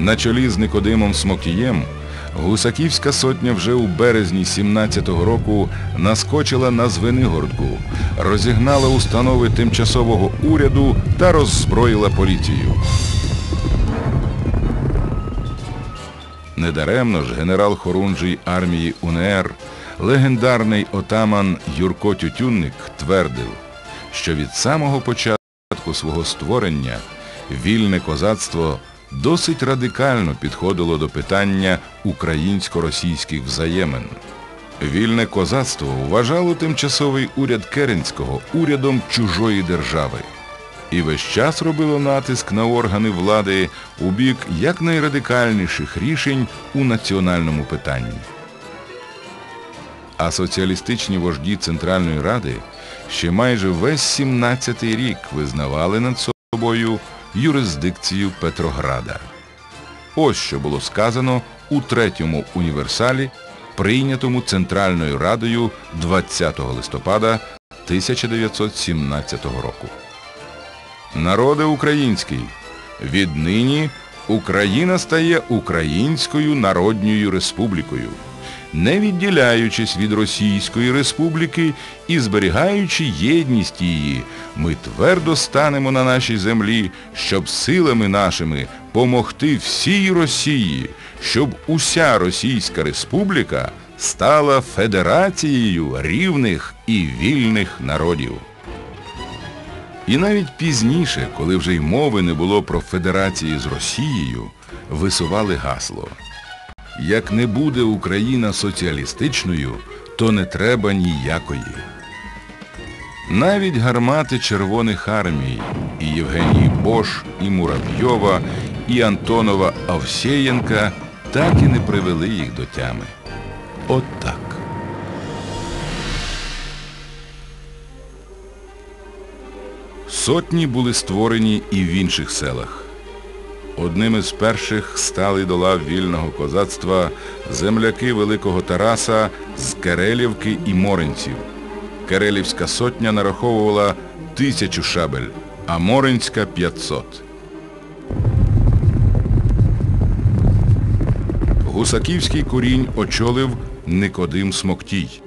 На чолі з Никодимом Смокієм Гусаківська сотня вже у березні 17-го року наскочила на Звенигородку, розігнала установи тимчасового уряду та роззброїла поліцію. Недаремно ж генерал Хорунжий армії УНР, легендарний отаман Юрко Тютюнник твердив, що від самого початку свого створення вільне козацтво досить радикально підходило до питання українсько-російських взаємин. Вільне козацтво вважало тимчасовий уряд Керенського урядом чужої держави і весь час робило натиск на органи влади у бік якнайрадикальніших рішень у національному питанні. А соціалістичні вожді Центральної Ради ще майже весь 17-й рік визнавали над собою юрисдикцію Петрограда. Ось що було сказано у третьому універсалі, прийнятому Центральною Радою 20 листопада 1917 року. Народе український, віднині Україна стає Українською Народньою Республікою, не відділяючись від Російської Республіки і зберігаючи єдність її, ми твердо станемо на нашій землі, щоб силами нашими помогти всій Росії, щоб уся Російська Республіка стала федерацією рівних і вільних народів. І навіть пізніше, коли вже й мови не було про федерації з Росією, висували гасло. Як не буде Україна соціалістичною, то не треба ніякої. Навіть гармати Червоних армій і Євгенії Бош, і Муравйова, і Антонова Овсєєнка так і не привели їх до тями. От так. Сотні були створені і в інших селах. Одним із перших стали до лав вільного козацтва земляки Великого Тараса з Керелівки і Моринців. Керелівська сотня нараховувала тисячу шабель, а Моринська 500. Гусаківський курінь очолив Никодим Смоктій.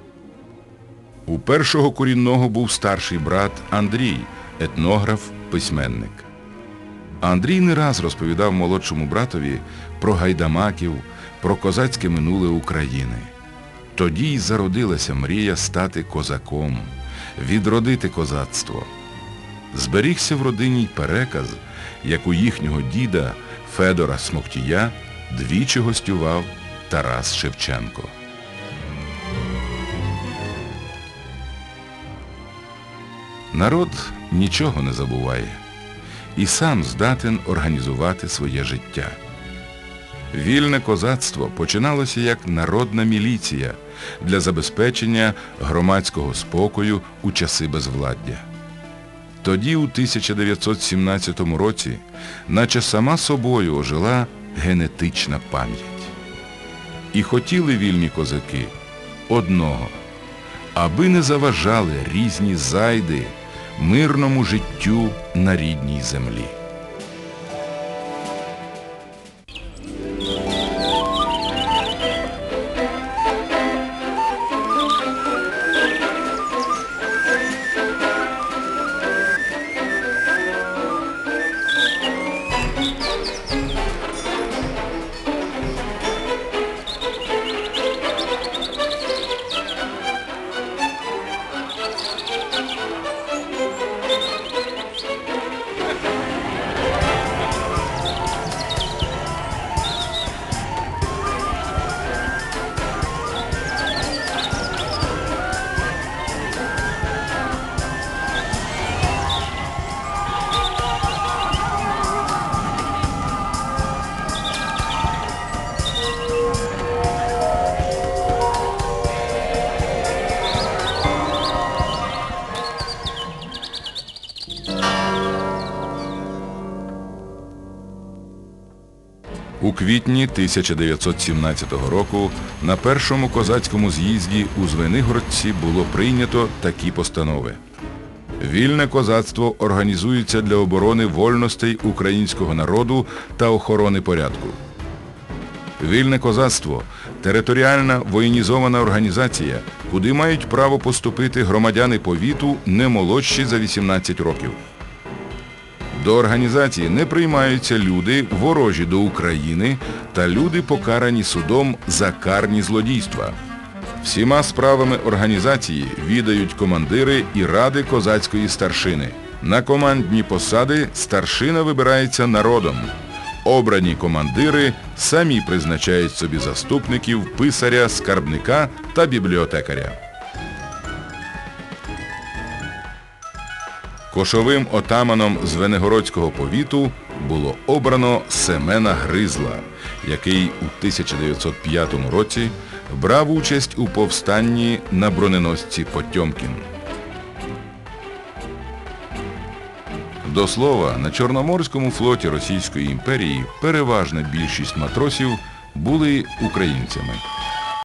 У першого корінного був старший брат Андрій, етнограф, письменник. Андрій не раз розповідав молодшому братові про гайдамаків, про козацьке минуле України. Тоді й зародилася мрія стати козаком, відродити козацтво. Зберігся в родині й переказ, як у їхнього діда Федора Смоктія двічі гостював Тарас Шевченко. Народ нічого не забуває і сам здатен організувати своє життя. Вільне козацтво починалося як народна міліція для забезпечення громадського спокою у часи безвладдя. Тоді, у 1917 році, наче сама собою ожила генетична пам'ять. І хотіли вільні козаки одного, аби не заважали різні зайди мирному життю на рідній землі. У квітні 1917 року на першому козацькому з'їзді у Звенигородці було прийнято такі постанови. Вільне козацтво організується для оборони вольностей українського народу та охорони порядку. Вільне козацтво територіальна воєнізована організація, куди мають право поступити громадяни повіту не молодші за 18 років. До організації не приймаються люди, ворожі до України та люди, покарані судом за карні злодійства. Всіма справами організації відають командири і ради козацької старшини. На командні посади старшина вибирається народом. Обрані командири самі призначають собі заступників, писаря, скарбника та бібліотекаря. Кошовим отаманом Звенигородського повіту було обрано Семена Гризла, який у 1905 році брав участь у повстанні на броненосці Потьомкін. До слова, на Чорноморському флоті Російської імперії переважна більшість матросів були українцями.